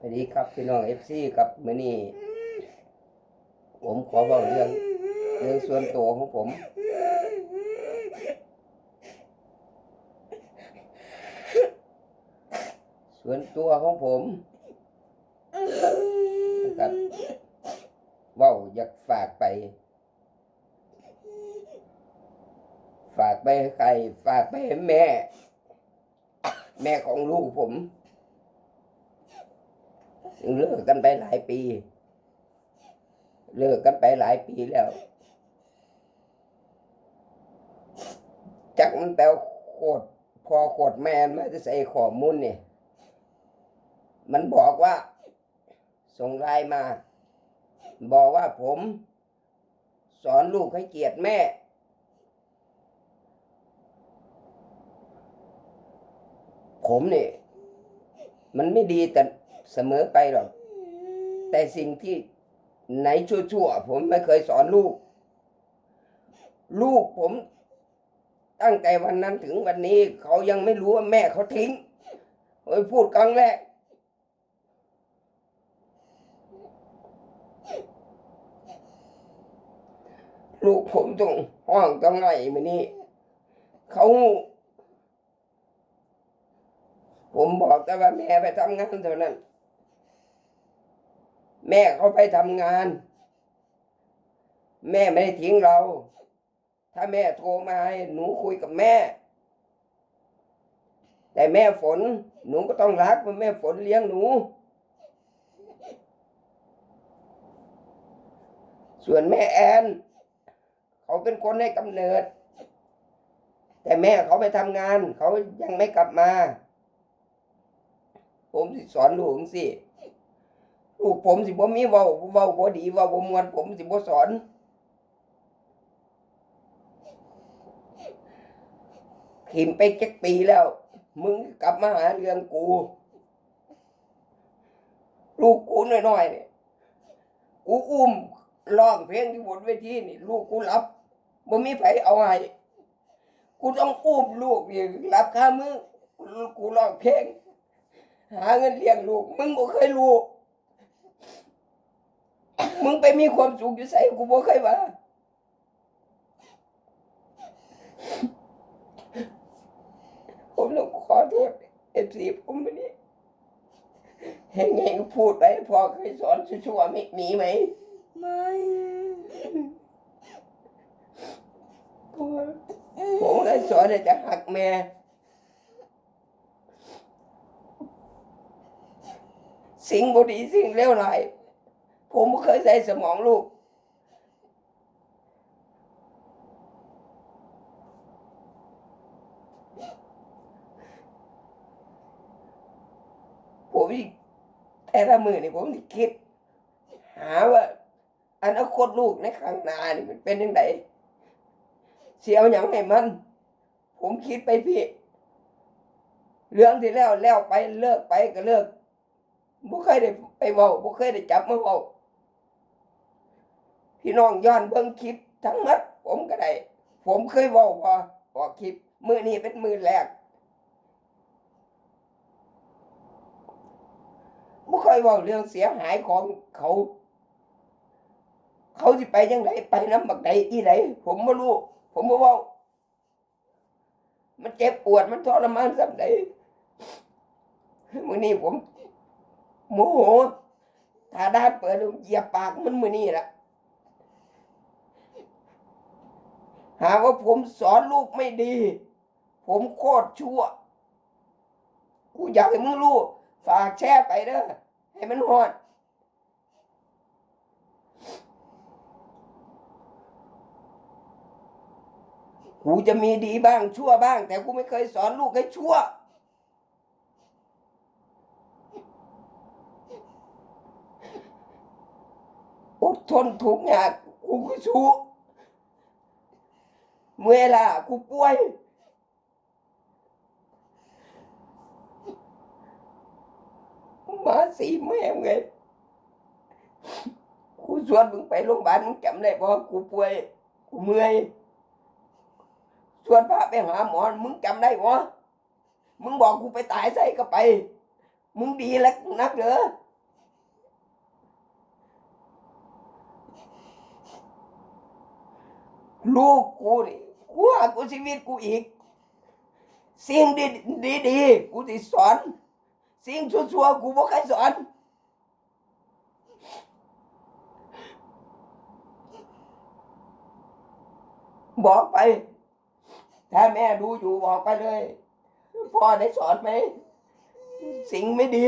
สวัสดีครับพี่น้องเอฟซีครับมื้อนี้ผมขอเล่าเรื่องเรื่องส่วนตัวของผม ส่วนตัวของผมนะครับว่าอยากฝากไป ฝากไปให้ใคร ฝากไปให้แม่ แม่ของลูกผม เลิกกันไปหลายปี เลิกกันไปหลายปีแล้ว จักมันแปลว่าโคตรพอโคตรแม่มาจะใส่ข้อมูลเนี่ยมันบอกว่า ส่งไลน์มา บอกว่าผม สอนลูกให้เกียรติแม่ ผมเนี่ยมันไม่ดีแต่ เสมอไปหรอก แต่สิ่งที่ไหนชั่วๆผมไม่เคยสอนลูก ลูกผม ตั้งแต่วันนั้นถึงวันนี้ เขายังไม่รู้ว่าแม่เขาทิ้งเฮ้ยพูดครั้งแรกลูกผมต้องห้องต้องไงมันนี่เขาผมบอกแต่ว่าแม่ไปทำงานเท่านั้น แม่เขาไปทำงาน แม่ไม่ได้ทิ้งเรา ถ้าแม่โทรมาให้หนูคุยกับแม่ แต่แม่ฝน หนูก็ต้องรักเพราะแม่ฝนเลี้ยงหนู ส่วนแม่แอน เขาเป็นคนให้กำเนิด แต่แม่เขาไปทำงาน เขายังไม่กลับมา ผมสิสอนลูกจั่งสิ ลูกผมสิบ่มีเว้าเว้าบ่ดีเว้าบ่มวนผมสิบ่สอน ขิมไปเจ็ดปีแล้ว มึงกลับมาหาเรื่องกู ลูกกูน้อยๆเนี่ยกูอุ้มร้องเพลงที่บนเวทีนี่ลูกกูรับบ่มีไผเอาให้กูต้องอุ้มลูกนี่รับค่ามือกูร้องเพลงหาเงินเลี้ยงลูก มึงบ่เคยรู้ มึงไปมีความสุขอยู่ใส่กูบ่เคยว่าผมต้องขอโทษเอฟซีผมวันนี้เห็นไงก็พูดไปพอเคยสอนชั่วๆไม่มีไหมไม่พ่อผมเคยสอนจะหักแม่สิ่งบดีสิ่งเลวร้าย ผมบ่เคยใส่สมองลูก ผมแต่ละมือนี่ผมคิด หาว่าอนาคตลูกในข้างหน้านี่มันเป็นยังไงเสียวอย่างให้มัน ผมคิดไปพี่ เรื่องที่แล้วแล้วไปเลิกไปก็เลิกบ่เคยได้ไปเว้าบ่เคยได้จับมาเว้า พี่น้องย้อนเบิ่งคลิป ทั้งหมดผมก็ได้ผมเคยเว้าว่าออกคลิป มือนี้เป็นมือแรกบ่เคยเว้าเรื่องเสียหายของเขา เขาสิไปยังไงไปน้ำบักใดอีไหนผมไม่รู้ ผมบ่ว้ามันเจ็บปวดมันทรมานสักใดมื้อนี้ผมโมโหถ้าด้านเปิดเหยียบปากมันมือนี้ละ หาว่าผมสอนลูกไม่ดี ผมโคตรชั่ว กูอยากให้มึงรู้ ฝากแชร์ไปเด้อให้มันฮอดกูจะมีดีบ้างชั่วบ้าง แต่กูไม่เคยสอนลูกให้ชั่ว อดทนทุกข์ยากกูก็สู้ เมื่อลาะกูป่วย มาสีแม่เงยกูชวนมึงไปโรงพยาบาลมึงจำได้ป่กูป่วย กูเมื่อยชวนพาไปหาหมอ มึงจำได้ป่มึงบอกกูไปตายใส่ก็ไป มึงดีแล้วนักเหรอลูกกูนี่ กูหากูชีวิตกูอีก สิ่งดีดีดีกูที่สอน สิ่งชั่วๆกูบ่เคยสอนบอกไป ถ้าแม่ดูอยู่บอกไปเลย พ่อได้สอนไหม สิ่งไม่ดี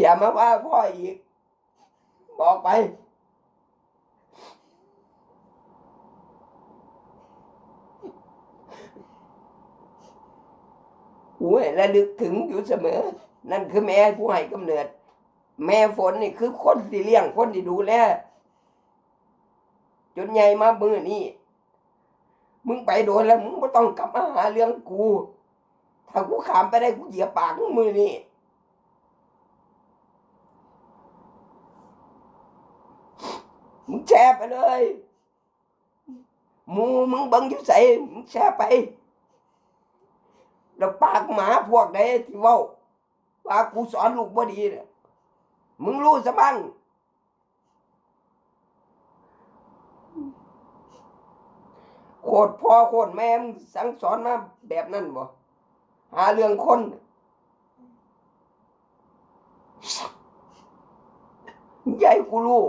อย่ามาว่าพ่ออีก บอกไป หูให้ระลึกถึงอยู่เสมอ นั่นคือแม่ผู้ให้กำเนิด แม่ฝนนี่คือคนที่เลี้ยงคนที่ดูแลจนใหญ่มามือนี่มึงไปโดนแล้วมึงไม่ต้องกลับมาหาเรื่องกูถ้ากูขามไปได้กูเหยียบปากมึงมือนี่มึงแชร์ไปเลยมูมึงบังยู่ใส่มึงแชร์ไป แล้วปากหมาพวกใดที่เว่าว่ากูสอนลูกบ่ดีน่ะมึงรู้ซะบ้างโคตรพ่อโคตรแม่มึงสั่งสอนมาแบบนั้นบ่หาเรื่องคนใหญ่กูรู้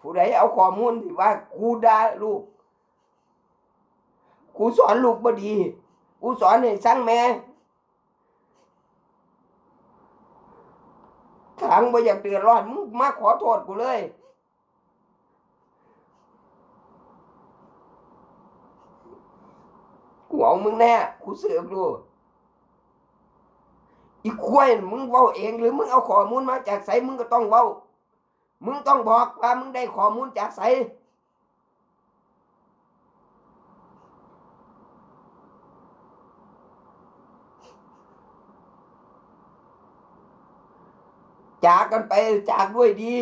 ผู้ใดเอาข้อมูลที่ว่า กูด่าลูก กูสอนลูกบ่ดี กูสอนให้สั่งแม่ทางบ่อยากเดือดร้อนมึงมาขอโทษกูเลย กูเอามึงแน่กูเสือกดูอีกควยมึงเว้าเองหรือมึงเอาข้อมูลมาจากไสมึงก็ต้องเว้า มึงต้องบอกว่ามึงได้ข้อมูลจากไส จากกันไปจากด้วยดี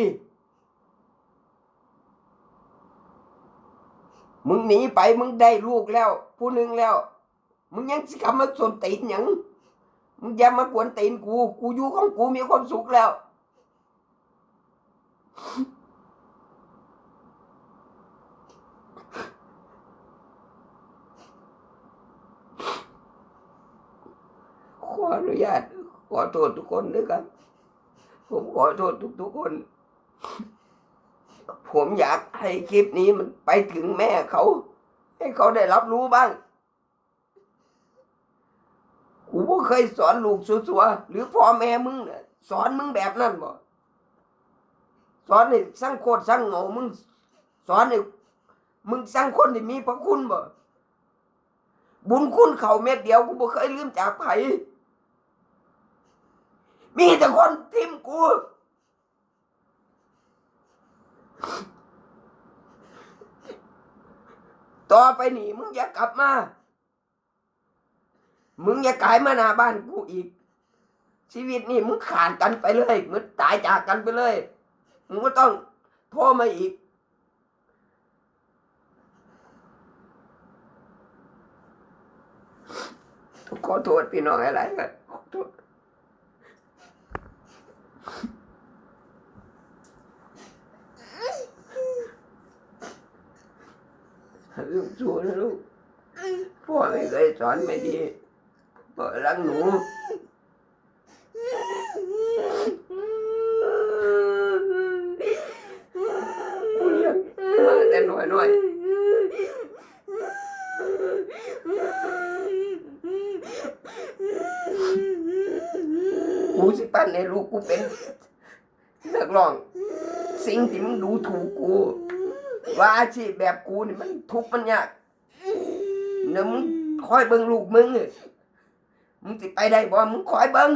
มึงหนีไปมึงได้ลูกแล้ว ผู้หนึ่งแล้ว มึงยังสิกลับมาสนตีนยังมึงอย่ามากวนตีนกู กูอยู่ของกูมีความสุขแล้วขออนุญาตขอโทษทุกคนด้วยกัน ผมขอโทษทุกๆคน ผมอยากให้คลิปนี้มันไปถึงแม่เขา ให้เขาได้รับรู้บ้างกูบ่เคยสอนลูกสัวๆหรือพ่อแม่มึงน่ะสอนมึงแบบนั้นบ่สอนให้สร้างโคตรสร้างโง่มึง สอนให้มึงสร้างคนที่มีพระคุณบ่บุญคุณเขาเม็ดเดียวกูบ่เคยลืมจากไผ มีแต่คนทิมกู ต่อไปนี่มึงอย่ากลับมา มึงอย่ากลายมาหน้าบ้านกูอีก ชีวิตนี่มึงขาดกันไปเลย มึงตายจากกันไปเลย มึงก็ต้องโทรมาอีกขอโทษพี่น้องอะไรกันขอโทษลูก สู้นะลูกพ่อไม่เคยสอนไม่ดีพ่อรักหนูกูเลี้ยงมาแต่น้อยน้อยกูสิปั้นให้ลูกกูเป็นนักร้อง สิ่งที่มึงดูถูกกู ว่าอาชีพแบบกูนี่มันทุกข์มันยากเดี๋ยวมึงคอยเบิ่งลูกมึงมึงสิไปได้บ่มึงคอยเบิ่ง